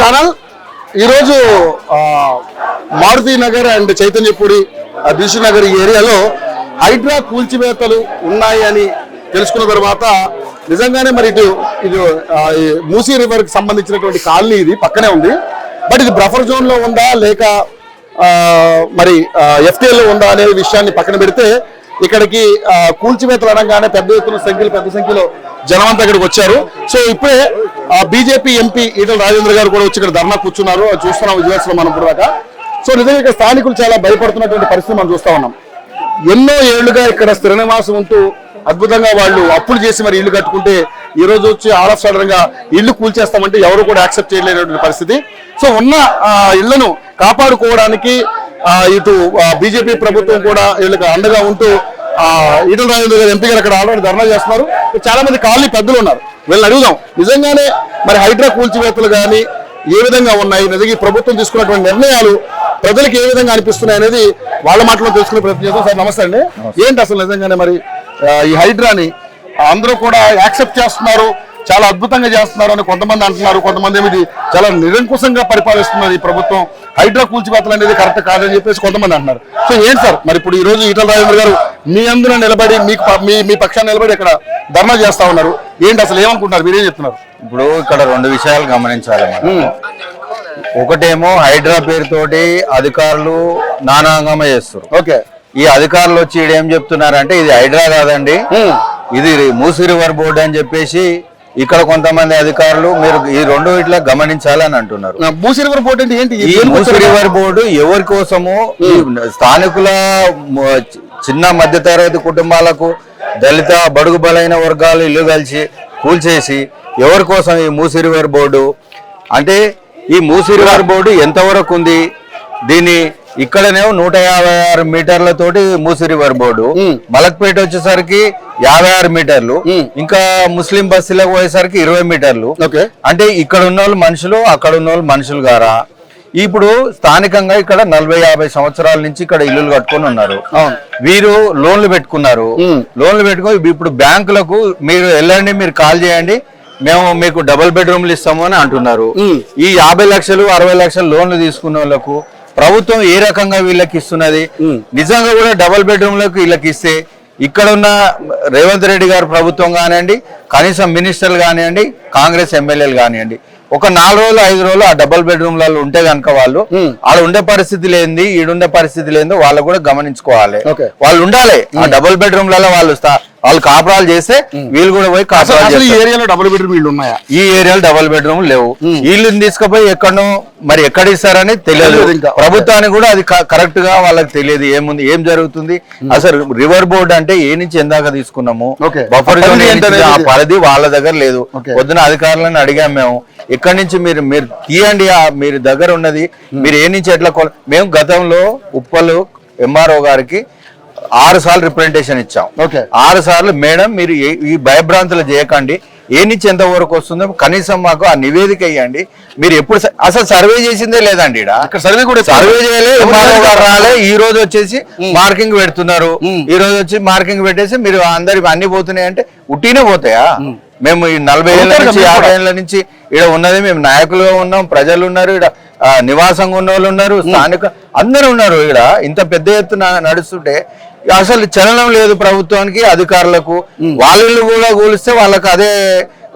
Channel. ఈరోజు Maruti Nagar and చైతన్యపూడి ఆ, నగర్ ఈ ఏరియాలో హైడ్రా కూల్చివేతలు ఉన్నాయి అని తెలుసుకున్న తర్వాత నిజంగానే మరి ఇటు ఇది ఈ మూసీ రివర్కి సంబంధించినటువంటి కాలనీ ఇది పక్కనే ఉంది. బట్ ఇది బ్రఫర్ జోన్లో ఉందా లేక మరి ఎఫ్టీఎల్లో ఉందా అనే విషయాన్ని పక్కన పెడితే ఇక్కడికి కూల్చివేతలు అనగానే పెద్ద ఎత్తున సంఖ్యలో పెద్ద సంఖ్యలో జనం ఇక్కడికి వచ్చారు. సో ఇప్పుడే బీజేపీ ఎంపీ ఈటల రాజేంద్ర గారు కూడా వచ్చి ఇక్కడ ధర్నా కూర్చున్నారు. అది చూస్తున్నాం విజయవాడలో మనం ఇప్పుడు దాకా సో నిజంగా ఇక్కడ స్థానికులు చాలా భయపడుతున్నటువంటి పరిస్థితి మనం చూస్తా ఉన్నాం. ఎన్నో ఏళ్ళుగా ఇక్కడ స్థిర నివాసం ఉంటూ అద్భుతంగా వాళ్ళు అప్పులు చేసి మరి ఇల్లు కట్టుకుంటే ఈ రోజు వచ్చి ఆర్ఎఫ్ సడన్గా ఇల్లు కూల్చేస్తామంటే ఎవరు కూడా యాక్సెప్ట్ చేయలేనటువంటి పరిస్థితి. సో ఉన్న ఆ, ఇళ్ళను కాపాడుకోవడానికి ఇటు బీజేపీ ప్రభుత్వం కూడా వీళ్ళకి అండగా ఉంటూ ఈటల రాజేంద్ర గారు ఎంపీ గారు అక్కడ ఆల్రెడీ ధర్నా చేస్తున్నారు. చాలా మంది కాలనీ పెద్దలు ఉన్నారు. వీళ్ళని అడుగుదాం. నిజంగానే మరి హైడ్రా కూల్చివేతలు కానీ ఏ విధంగా ఉన్నాయి? నిజంగా ప్రభుత్వం తీసుకున్నటువంటి నిర్ణయాలు ప్రజలకు ఏ విధంగా అనిపిస్తున్నాయి అనేది వాళ్ళ మాటలో తెలుసుకునే ప్రయత్నం చేద్దాం. సార్ నమస్తే అండి. ఏంటి అసలు నిజంగానే మరి ఈ హైడ్రాని? అందరూ కూడా యాక్సెప్ట్ చేస్తున్నారు. చాలా అద్భుతంగా చేస్తున్నారు అని కొంతమంది అంటున్నారు. కొంతమంది ఏమి ఇది చాలా నిరంకుశంగా పరిపాలిస్తున్నారు ఈ ప్రభుత్వం. హైడ్రా కూల్చివేతలు అనేది కరెక్ట్ కాదని చెప్పేసి కొంతమంది అంటున్నారు. సో ఏంటి సార్? మరి ఇప్పుడు ఈ రోజు ఈటల రాజేంద్ర గారు మీ అందున నిలబడి మీకు మీ మీ పక్షాన్ని నిలబడి ఇక్కడ ధర్నా చేస్తా ఉన్నారు. ఏంటి అసలు ఏమనుకుంటున్నారు? మీరేం చెప్తున్నారు? ఇప్పుడు ఇక్కడ రెండు విషయాలు గమనించాలి మనం. ఒకటేమో హైడ్రా పేరుతోటి అధికారులు నానాంగమ చేస్తారు ఓకే. ఈ అధికారులు వచ్చి ఏం చెప్తున్నారంటే ఇది హైడ్రా కాదండి. ఇది మూసి రివర్ బోర్డు అని చెప్పేసి ఇక్కడ కొంతమంది అధికారులు మీరు ఈ రెండు ఇట్లా గమనించాలని అంటున్నారు. మూసీ రివర్ పోర్ట్ అంటే ఏంటి? ఈ మూసి రివర్ బోర్డు ఎవరి కోసము? స్థానికుల చిన్న మధ్య తరగతి కుటుంబాలకు దళిత బడుగు బలైన వర్గాలు ఇల్లు కలిసి కూల్చేసి ఎవరి కోసం ఈ మూసి రివర్ బోర్డు? అంటే ఈ మూసి రివర్ బోర్డు ఎంతవరకు ఉంది? దీని ఇక్కడనేమో నూట యాభై ఆరు మీటర్లతోటి మూసి రివర్ బోర్డు మలక్పేట వచ్చేసరికి యాభై ఆరు మీటర్లు. ఇంకా ముస్లిం బస్సులకు పోయేసరికి ఇరవై మీటర్లు. ఓకే. అంటే ఇక్కడ ఉన్న వాళ్ళు మనుషులు అక్కడ ఉన్న వాళ్ళు మనుషులు గారా? ఇప్పుడు స్థానికంగా ఇక్కడ నలభై యాభై సంవత్సరాల నుంచి ఇక్కడ ఇల్లులు కట్టుకొని ఉన్నారు. వీరు లోన్లు పెట్టుకున్నారు. లోన్లు పెట్టుకొని ఇప్పుడు బ్యాంకులకు మీరు వెళ్ళండి మీరు కాల్ చేయండి మేము మీకు డబుల్ బెడ్రూమ్లు ఇస్తాము అని అంటున్నారు. ఈ యాభై లక్షలు అరవై లక్షలు లోన్లు తీసుకున్న వాళ్ళకు ప్రభుత్వం ఏ రకంగా వీళ్ళకి ఇస్తున్నది? నిజంగా కూడా డబుల్ బెడ్రూమ్లకు వీళ్ళకి ఇస్తే ఇక్కడ ఉన్న రేవంత్ రెడ్డి గారి ప్రభుత్వం కానివ్వండి కనీసం మినిస్టర్లు కానివ్వండి కాంగ్రెస్ ఎమ్మెల్యేలు కానివ్వండి ఒక నాలుగు రోజులు ఐదు రోజులు ఆ డబుల్ బెడ్రూమ్లలో ఉంటే కనుక వాళ్ళు ఆడ ఉండే పరిస్థితి లేనిది ఈడుండే పరిస్థితి లేనిదో వాళ్ళు కూడా గమనించుకోవాలి. వాళ్ళు ఉండాలి. ఆ డబుల్ బెడ్రూమ్లలో వాళ్ళు వాళ్ళు కాపురాలు చేస్తే వీళ్ళు కూడా పోయి కాపురాలు ఈ. ఏరియాలో డబుల్ బెడ్రూమ్ ఇల్లు ఉన్నాయా? ఈ ఏరియాలో డబుల్ బెడ్రూమ్ లేవు. వీళ్ళని తీసుకుపోయి ఎక్కడనో మరి ఎక్కడ ఇస్తారని తెలియదు. ప్రభుత్వానికి కూడా అది కరెక్ట్గా వాళ్ళకి తెలియదు. ఏముంది? ఏం జరుగుతుంది? అసలు రివర్ బోర్డ్ అంటే ఏ నుంచి ఎందాక తీసుకున్నాము. బఫర్ ఆ జోన్ పరిధి ఆ వాళ్ళ దగ్గర లేదు. పొద్దున అధికారులను అడిగాం మేము. ఎక్కడి నుంచి మీరు మీరు తీయండి మీరు దగ్గర ఉన్నది. మీరు ఏ నుంచి ఎట్లా మేము గతంలో ఉప్పలు ఎంఆర్ఓ గారికి ఆరు సార్లు రిప్రజెంటేషన్ ఇచ్చాం. ఆరు సార్లు మేడం మీరు ఈ భయభ్రాంతులు చేయకండి. ఏ నుంచి ఎంత వరకు వస్తుందో కనీసం మాకు ఆ నివేదిక ఇవ్వండి మీరు ఎప్పుడు అసలు సర్వే చేసిందే లేదండి సర్వే కూడా సర్వే చేయలే ఎంఆర్ఓ గారు రాలే ఈ రోజు వచ్చేసి మార్కింగ్ పెడుతున్నారు. ఈ రోజు వచ్చి మార్కింగ్ పెట్టేసి మీరు అందరి అన్ని పోతున్నాయి అంటే ఉట్టినే పోతాయా? మేము ఈ నలభై ఏళ్ళ నుంచి యాభై ఏళ్ళ నుంచి ఇక్కడ ఉన్నది మేము నాయకులుగా ఉన్నాం ప్రజలు ఉన్నారు ఇక్కడ నివాసంగా ఉన్న వాళ్ళు ఉన్నారు స్థానిక అందరూ ఉన్నారు ఇక్కడ ఇంత పెద్ద ఎత్తున నడుస్తుంటే అసలు చలనం లేదు ప్రభుత్వానికి అధికారులకు. వాళ్ళు కూడా కూలిస్తే వాళ్ళకి అదే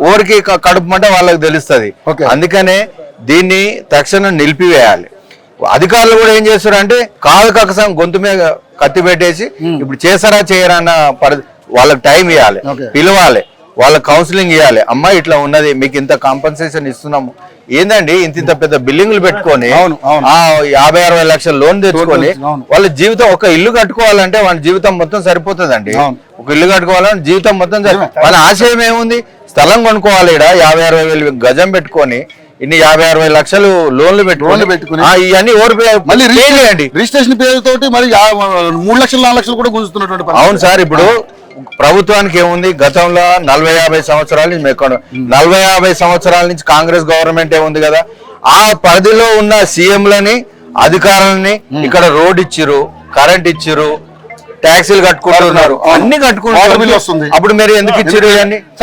ఊరికి క- కడుపు మంట వాళ్ళకి తెలుస్తుంది. అందుకనే దీన్ని తక్షణం నిలిపివేయాలి. అధికారులు కూడా ఏం చేస్తారు అంటే కాదు కకసం గొంతు మీద కత్తి పెట్టేసి ఇప్పుడు చేస్తారా చేయరా అన్న వాళ్ళకి టైం ఇవ్వాలి. పిలవాలి. వాళ్ళ కౌన్సిలింగ్ ఇవ్వాలి అమ్మా ఇట్లా ఉన్నది మీకు ఇంత కాంపన్సేషన్ ఇస్తున్నాము ఏందండి ఇంత ఇంత పెద్ద బిల్డింగ్లు పెట్టుకొని యాభై అరవై లక్షల లోన్ తెచ్చుకొని. వాళ్ళ జీవితం ఒక ఇల్లు కట్టుకోవాలంటే వాళ్ళ జీవితం మొత్తం సరిపోతుందండి. ఒక ఇల్లు కట్టుకోవాలంటే జీవితం మొత్తం మన ఆశయం ఏముంది స్థలం కొనుక్కోవాలి ఈడ యాభై అరవై వేలు గజం పెట్టుకొని ఇన్ని యాభై అరవై లక్షలు లోన్లు పెట్టుకొని పెట్టుకొని. ఇవన్నీ మళ్ళీ రిజిస్ట్రేషన్ పేరుతోటి మరి మూడు లక్షలు నాలుగు లక్షలు కూడా గుంజుతున్నటువంటి. అవును సార్ ఇప్పుడు ప్రభుత్వానికి ఏముంది? గతంలో నలభై యాభై సంవత్సరాల నుంచి మేము. నలభై యాభై సంవత్సరాల నుంచి కాంగ్రెస్ గవర్నమెంట్ ఏముంది కదా? ఆ పరిధిలో ఉన్న సీఎంలని అధికారులని ఇక్కడ రోడ్ ఇచ్చిరు కరెంట్ ఇచ్చిరు ట్యాక్సీలు కట్టుకుంటున్నారు. అన్ని కట్టుకుంటున్నారు. అప్పుడు మీరు ఎందుకు ఇచ్చారు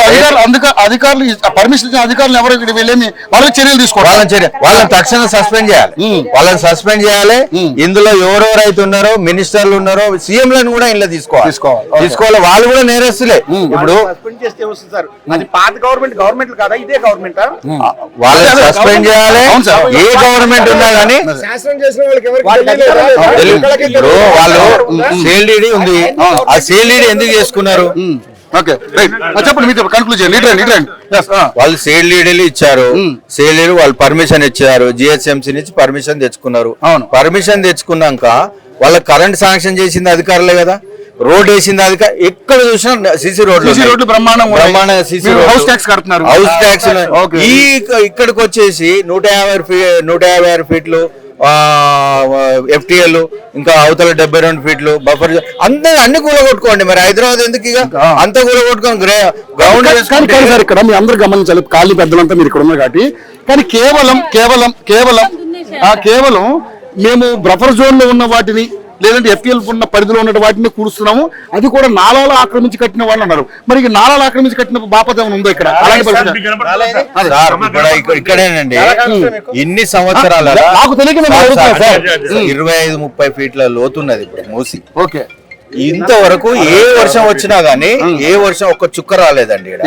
అధికారులు అందుక అధికారులు పర్మిషన్ ఇచ్చిన అధికారులు ఎవరు? ఇక్కడ వీళ్ళేమి వాళ్ళ చర్యలు తీసుకోవాలి వాళ్ళని చర్య వాళ్ళని తక్షణం సస్పెండ్ చేయాలి. వాళ్ళని సస్పెండ్ చేయాలి. ఇందులో ఎవరెవరు అయితే ఉన్నారో మినిస్టర్లు ఉన్నారో సీఎం లను కూడా ఇంట్లో తీసుకోవాలి. తీసుకోవాలి. తీసుకోవాలి. వాళ్ళు కూడా నేరస్తులే. ఇప్పుడు సస్పెండ్ చేస్తే వస్తుంది సార్. అది పాత గవర్నమెంట్ గవర్నమెంట్ కాదా? ఇదే గవర్నమెంట్ వాళ్ళని సస్పెండ్ చేయాలి. ఏ గవర్నమెంట్ ఉన్నా వాళ్ళు సేల్ డీడీ ఉంది. ఆ సేల్ డీడీ ఎందుకు చేసుకున్నారు? Okay right. చెప్పండి మీతో కన్క్లూడ్ చేయండి ఇటు రండి ఇటు రండి. వాళ్ళు సేల్ డీడీలు ఇచ్చారు. సేల్ డీడీ వాళ్ళు పర్మిషన్ ఇచ్చారు. జిహెచ్ఎంసీ నుంచి పర్మిషన్ తెచ్చుకున్నారు. అవును. పర్మిషన్ తెచ్చుకున్నాక వాళ్ళ కరెంట్ శాంక్షన్ చేసింది అధికారులే కదా. రోడ్ వేసింది అధికారు ఎక్కడ చూసినా సిసి రోడ్లు CC రోడ్లు. బ్రహ్మాండ సిసి house tax కడుతున్నారు. House tax okay. ఈ ఇక్కడికి వచ్చేసి నూట యాభై నూట యాభై ఆరు ఫీట్లు ఎఫ్టిఎల్ ఇంకా అవతల డెబ్బై రెండు ఫీట్లు బఫర్ అందరూ అన్ని కూలగొట్టుకోండి మరి. హైదరాబాద్ ఎందుకు ఇక. అంతా కూలగొట్టుకోండి గ్రౌండ్ కానీ- సార్ ఇక్కడ మీ అందరు గమనించాలి. ఖాళీ పెద్దలంతా మీరు ఇక్కడ ఉన్నారు కాబట్టి. కానీ కేవలం కేవలం కేవలం కేవలం మేము బఫర్ జోన్లో ఉన్న వాటిని లేదంటే ఎఫ్ఎల్ ఉన్న పరిధిలో ఉన్న వాటిని కూడుస్తున్నాము. అది కూడా నాలాలు ఆక్రమించి కట్టిన వాళ్ళు అన్నారు. మరి ఈ నాలాలు ఆక్రమించి కట్టిన బాపత ఏమైనా ఉందో ఇక్కడ? ఇక్కడ ఇక్కడ- ఇక్కడేనండి. ఇన్ని సంవత్సరాల నాకు తెలియక ఇరవై ఐదు ముప్పై ఫీట్ల లోతున్నది ఇప్పుడు మూసి. ఓకే. ఇంతవరకు ఏ వర్షం వచ్చినా గానీ ఏ వర్షం ఒక్క చుక్క రాలేదండి ఈడ.